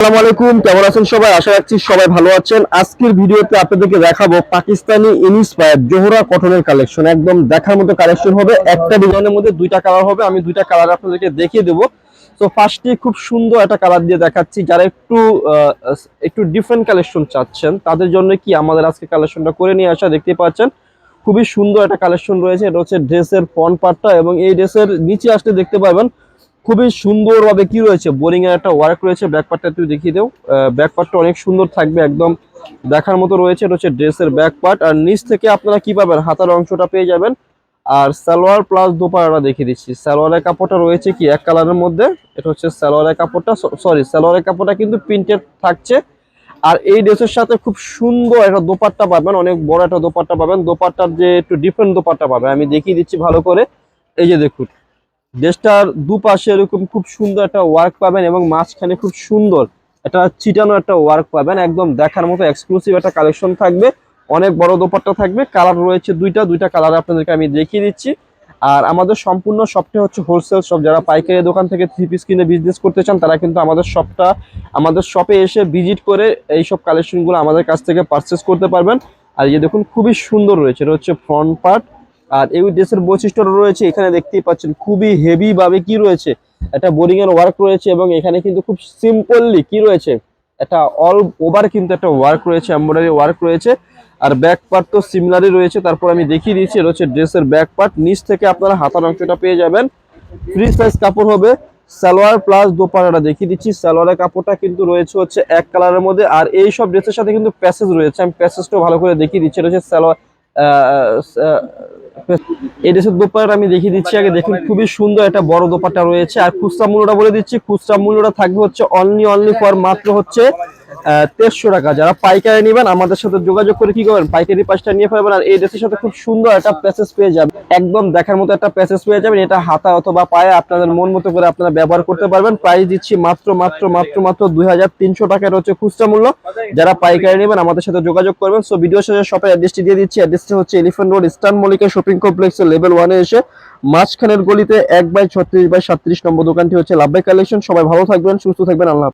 আসসালামু কেমন আছেন সবাই? আশা রাখছি সবাই ভালো আছেন। আজকের ভিডিওতে আপনাদেরকে দেখাবো পাকিস্তানি ইনস্পায়ার জোহরা কটনের কালেকশন একদম দেখার মতো কালেকশন হবে। একটা ডিজাইনের মধ্যে দুইটা কালার হবে। আমি দুইটা কালার আপনাদেরকে দেখিয়ে দেবো। তো ফার্স্টে খুব সুন্দর একটা কালার দিয়ে দেখাচ্ছি। যারা একটু একটু ডিফারেন্ট কালেকশন চাচ্ছেন, তাদের জন্য কি আমাদের আজকে কালেকশনটা করে নিয়ে আসা দেখতে পাচ্ছেন? খুবই সুন্দর একটা কালেকশন রয়েছে। এটা হচ্ছে ড্রেসের ফ্রন্ট পার্টটা এবং এই ড্রেসের নিচে আসলে দেখতে পাবেন খুবই সুন্দরভাবে কি রয়েছে? বোরিং এর একটা ওয়ার্ক রয়েছে। ব্যাক পার্টটা তুই দেখিয়ে দেও। ব্যাক পার্টটা অনেক সুন্দর থাকবে, একদম দেখার মতো রয়েছে। এটা হচ্ছে ড্রেসের ব্যাক পার্ট আর নিচ থেকে আপনারা কি পাবেন? হাতার অংশটা পেয়ে যাবেন। আর সালোয়ার প্লাস দোপাড়াটা দেখিয়ে দিচ্ছি। সালোয়ারের কাপড়টা রয়েছে কি? এক কালারের মধ্যে। এটা হচ্ছে সালোয়ারের কাপড়টা। সরি সালোয়ারের কাপড়টা কিন্তু প্রিন্টেড থাকছে। আর এই ড্রেসের সাথে খুব সুন্দর একটা দোপাট্টা পাবেন। অনেক বড় একটা দোপাট্টা পাবেন। দোপাট্টার যে একটু ডিফারেন্ট দোপাট্টা পাবেন। আমি দেখিয়ে দিচ্ছি ভালো করে। এই যে দেখুন। ড্রেসটার দুপাশে এরকম খুব সুন্দর একটা ওয়ার্ক পাবেন এবং মাঝখানে খুব সুন্দর একটা চিটানো একটা ওয়ার্ক পাবেন। একদম দেখার মতো এক্সক্লুসিভ একটা কালেকশন থাকবে। অনেক বড় দোপাট্টা থাকবে। কালার রয়েছে দুইটা দুইটা কালার আপনাদেরকে আমি দেখিয়ে দিচ্ছি। আর আমাদের সম্পূর্ণ শপটা হচ্ছে হোলসেল শপ যারা পাইকারি দোকান থেকে থ্রি পিস কিনে বিজনেস করতে চান, তারা কিন্তু আমাদের শপটা আমাদের শপে এসে ভিজিট করে এইসব কালেকশনগুলো আমাদের কাছ থেকে পারচেস করতে পারবেন। আর এই দেখুন, খুবই সুন্দর রয়েছে। এটা হচ্ছে ফ্রন্ট পার্ট আর এই ড্রেসের বৈশিষ্ট্যটা রয়েছে, এখানে দেখতেই পাচ্ছেন খুবই হেভি ভাবে কি রয়েছে, একটা বোরিং এর ওয়ার্ক রয়েছে এবং এখানে কিন্তু খুব সিম্পললি কি রয়েছে, একটা অল ওভার কিন্তু একটা ওয়ার্ক রয়েছে এমব্রয়ডারি ওয়ার্ক রয়েছে, আর ব্যাক পার্ট তো সিমিলারই রয়েছে, তারপর আমি দেখিয়ে দিচ্ছি, এটা হচ্ছে ড্রেসের ব্যাক পার্ট নিচ থেকে আপনারা হাতার অংশটা পেয়ে যাবেন ফ্রি সাইজ কাপড় হবে, সালোয়ার প্লাস দোপাড়াটা দেখিয়ে দিচ্ছি, সালোয়ারের কাপড়টা কিন্তু রয়েছে হচ্ছে এক কালারের মধ্যে, আর এই সব ড্রেসের সাথে কিন্তু প্যাসেজ রয়েছে, আমি প্যাসেজটাও ভালো করে দেখিয়ে দিচ্ছি, এটা হচ্ছে সালোয়ার এই ড্রেসের দোপাট্টা আমি দেখিয়ে দিচ্ছি আগে। দেখুন, খুবই সুন্দর একটা বড় দোপাট্টা রয়েছে। আর খুচরা মূল্যটা বলে দিচ্ছি, খুচরা মূল্যটা থাকবে হচ্ছে অনলি অনলি ফর মাত্র হচ্ছে তেরোশো টাকা। যারা পাইকারি নেবেন, আমাদের সাথে যোগাযোগ করে কি করবেন? পাইকারি পাঁচটা নিয়ে ফেলবেন আর এই ড্রেসের সাথে খুব সুন্দর একটা প্যাসেজ পেয়ে যাবেন। একদম দেখার মতো একটা প্যাসেজ পেয়ে যাবেন। এটা হাতা অথবা পায়ে আপনাদের মন মতো করে আপনারা ব্যবহার করতে পারবেন। প্রাইস দিচ্ছি মাত্র মাত্র মাত্র মাত্র দুই হাজার তিনশো টাকার হচ্ছে খুচরা মূল্য। যারা পাইকারি নেবেন, আমাদের সাথে যোগাযোগ করবেন। সো ভিডিও শেষে শপের অ্যাড্রেসটি দিয়ে দিচ্ছি। অ্যাড্রেসটি হচ্ছে এলিফেন্ট রোড ইস্টার্ন মলিকের শপিং কমপ্লেক্সের লেভেল ওয়ানে এসে মাঝখানের গলিতে এক বাই ছত্রিশ বাই সাতত্রিশ নম্বর দোকানটি হচ্ছে লাভবাই কালেকশন সবাই ভালো থাকবেন, সুস্থ থাকবেন। আল্লাহ।